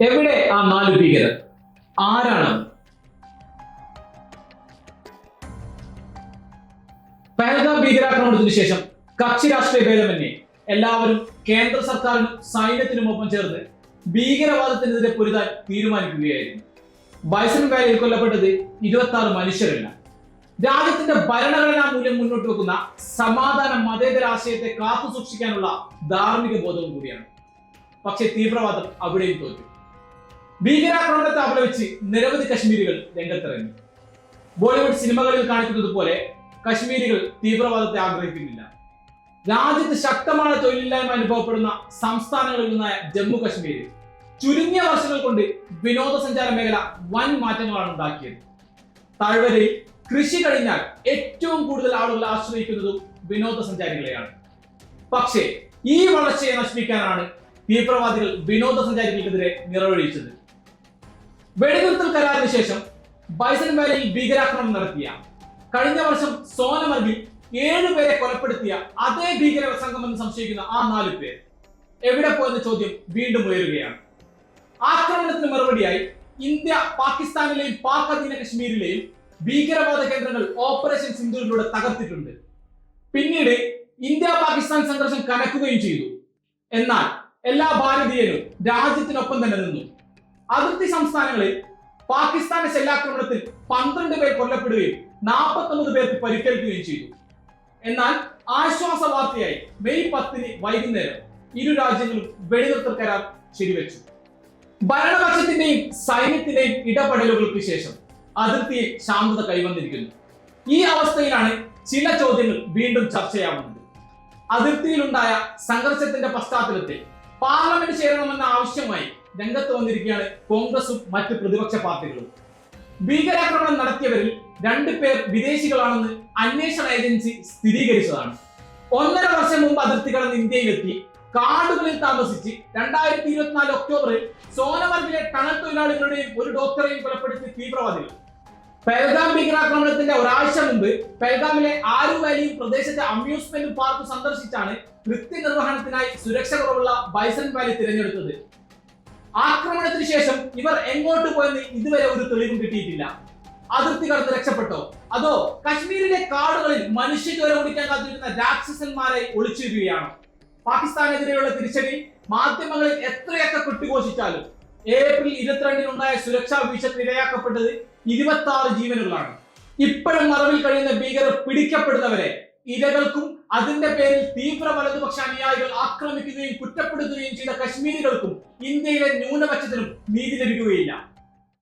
എവിടെ ആ നാല് ഭീകരർ? ആരാണ്? പഹൽഗാം ഭീകരാക്രമണത്തിന് ശേഷം കക്ഷി രാഷ്ട്രീയ ഭേദമന്യേ എല്ലാവരും കേന്ദ്ര സർക്കാരിനും സൈന്യത്തിനുമൊപ്പം ചേർന്ന് ഭീകരവാദത്തിനെതിരെ പൊരുതാൻ തീരുമാനിക്കുകയായിരുന്നു. ബൈസൺ വാലിയിൽ കൊല്ലപ്പെട്ടത് ഇരുപത്തി ആറ് മനുഷ്യരല്ല. രാജ്യത്തിന്റെ ഭരണഘടനാ മൂല്യം മുന്നോട്ട് വെക്കുന്ന സമാധാന മതേതര ആശയത്തെ കാത്തു സൂക്ഷിക്കാനുള്ള ധാർമ്മിക ബോധവും കൂടിയാണ്. പക്ഷേ തീവ്രവാദം അവിടെയും തോറ്റു. ഭീകരാക്രമണത്തെ അപലപിച്ച് നിരവധി കശ്മീരികൾ രംഗത്തിറങ്ങി. ബോളിവുഡ് സിനിമകളിൽ കാണിക്കുന്നത് പോലെ കശ്മീരികൾ തീവ്രവാദത്തെ ആഗ്രഹിക്കുന്നില്ല. രാജ്യത്ത് ശക്തമായ തൊഴിലില്ലായ്മ അനുഭവപ്പെടുന്ന സംസ്ഥാനങ്ങളിൽ നിന്നായ ജമ്മു കശ്മീരിൽ ചുരുങ്ങിയ വർഷങ്ങൾ കൊണ്ട് വിനോദസഞ്ചാര മേഖല വൻ മാറ്റങ്ങളാണ് ഉണ്ടാക്കിയത്. താഴ്വരയിൽ കൃഷി കഴിഞ്ഞാൽ ഏറ്റവും കൂടുതൽ ആളുകൾ ആശ്രയിക്കുന്നതും വിനോദസഞ്ചാരികളെയാണ്. പക്ഷേ ഈ വളർച്ചയെ നശിപ്പിക്കാനാണ് തീവ്രവാദികൾ വിനോദസഞ്ചാരികൾക്കെതിരെ നിറവൊഴിച്ചത്. വെടിനിർത്തൽ കരാറിന് ശേഷം ബൈസൺ വാലിയിൽ ഭീകരാക്രമണം നടത്തിയ. കഴിഞ്ഞ വർഷം സോനമർഗിൽ ഏഴുപേരെ കൊലപ്പെടുത്തിയ അതേ ഭീകര സംഘമെന്ന് സംശയിക്കുന്ന ആ നാല് പേർ. എവിടെ പോയെന്ന ചോദ്യം വീണ്ടും ഉയരുകയാണ്. ആക്രമണത്തിന് മറുപടിയായി ഇന്ത്യ പാകിസ്ഥാനിലെയും പാക് അധീന കശ്മീരിലെയും ഭീകരവാദ കേന്ദ്രങ്ങൾ ഓപ്പറേഷൻ സിന്ധുവിലൂടെ തകർത്തിട്ടുണ്ട്. പിന്നീട് ഇന്ത്യ പാകിസ്ഥാൻ സംഘർഷം കനക്കുകയും ചെയ്തു. എന്നാൽ എല്ലാ ഭാരതീയരും രാജ്യത്തിനൊപ്പം തന്നെ നിന്നു. അതിർത്തി സംസ്ഥാനങ്ങളിൽ പാകിസ്ഥാന്റെ ശല്യാക്രമണത്തിൽ പന്ത്രണ്ട് പേർ കൊല്ലപ്പെടുകയും നാൽപ്പത്തൊമ്പത് പേർക്ക് പരിക്കേൽക്കുകയും ചെയ്തു. എന്നാൽ ആശ്വാസ വാർത്തയായി മെയ് പത്തിന് വൈകുന്നേരം ഇരു രാജ്യങ്ങളും വെടിനിർത്തൽ കരാർ ശരിവെച്ചു. ഭരണപക്ഷത്തിന്റെയും സൈന്യത്തിന്റെയും ഇടപെടലുകൾക്ക് ശേഷം അതിർത്തിയിൽ ശാന്തത കൈവന്നിരിക്കുന്നു. ഈ അവസ്ഥയിലാണ് ചില ചോദ്യങ്ങൾ വീണ്ടും ചർച്ചയാവുന്നത്. അതിർത്തിയിലുണ്ടായ സംഘർഷത്തിന്റെ പശ്ചാത്തലത്തിൽ പാർലമെന്റ് ചേരണമെന്ന ആവശ്യമായി രംഗത്ത് വന്നിരിക്കുകയാണ് കോൺഗ്രസും മറ്റ് പ്രതിപക്ഷ പാർട്ടികളും. ഭീകരാക്രമണം നടത്തിയവരിൽ രണ്ടു പേർ വിദേശികളാണെന്ന് അന്വേഷണ ഏജൻസി സ്ഥിരീകരിച്ചതാണ്. ഒന്നര വർഷം മുമ്പ് അതിർത്തി കടന്ന് ഇന്ത്യയിലെത്തി. കാടുകളിൽ താമസിച്ച് രണ്ടായിരത്തി ഇരുപത്തിനാല് ഒക്ടോബറിൽ സോനമർഗിലെ ടണൽ തൊഴിലാളികളുടെയും ഒരു ഡോക്ടറെയും കൊലപ്പെടുത്തി തീവ്രവാദികൾ. പെൽഗാം ഭീകരാക്രമണത്തിന്റെ ഒരാഴ്ച മുമ്പ് പെൽഗാമിലെ ആരു വാലിയും പ്രദേശത്തെ അമ്യൂസ്മെന്റ് പാർക്ക് സന്ദർശിച്ചാണ് കൃത്യനിർവഹണത്തിനായി സുരക്ഷ കുറവുള്ള ബൈസൺ വാലി തിരഞ്ഞെടുത്തത്. ആക്രമണത്തിന് ശേഷം ഇവർ എങ്ങോട്ട് പോയെന്ന് ഇതുവരെ ഒരു തെളിവും കിട്ടിയിട്ടില്ല. അതിർത്തി കടന്ന് രക്ഷപ്പെട്ടോ? അതോ കശ്മീരിലെ കാടുകളിൽ മനുഷ്യചോര ഓടിക്കാൻ കാത്തിരിക്കുന്ന രാക്ഷസന്മാരെ ഒളിച്ചിരിക്കുകയാണോ പാകിസ്ഥാനെതിരെയുള്ള തിരിച്ചടി മാധ്യമങ്ങളിൽ എത്രയൊക്കെ കൊട്ടിഘോഷിച്ചാലും ഏപ്രിൽ ഇരുപത്തിരണ്ടിനുണ്ടായ സുരക്ഷാ വീഴ്ചയ്ക്ക് ഇരയാക്കപ്പെട്ടത് ഇരുപത്തി ആറ് ജീവനുകളാണ് ഇപ്പോഴും മറവിൽ കഴിയുന്ന ഭീകരർ പിടിക്കപ്പെടുന്നവരെ ഇരകൾക്കും അതിന്റെ പേരിൽ തീവ്ര വലതുപക്ഷ അനുയായികൾ ആക്രമിക്കുകയും കുറ്റപ്പെടുത്തുകയും ചെയ്ത കശ്മീരികൾക്കും ഇന്ത്യയിലെ ന്യൂനപക്ഷത്തിനും നീതി ലഭിക്കുകയില്ല.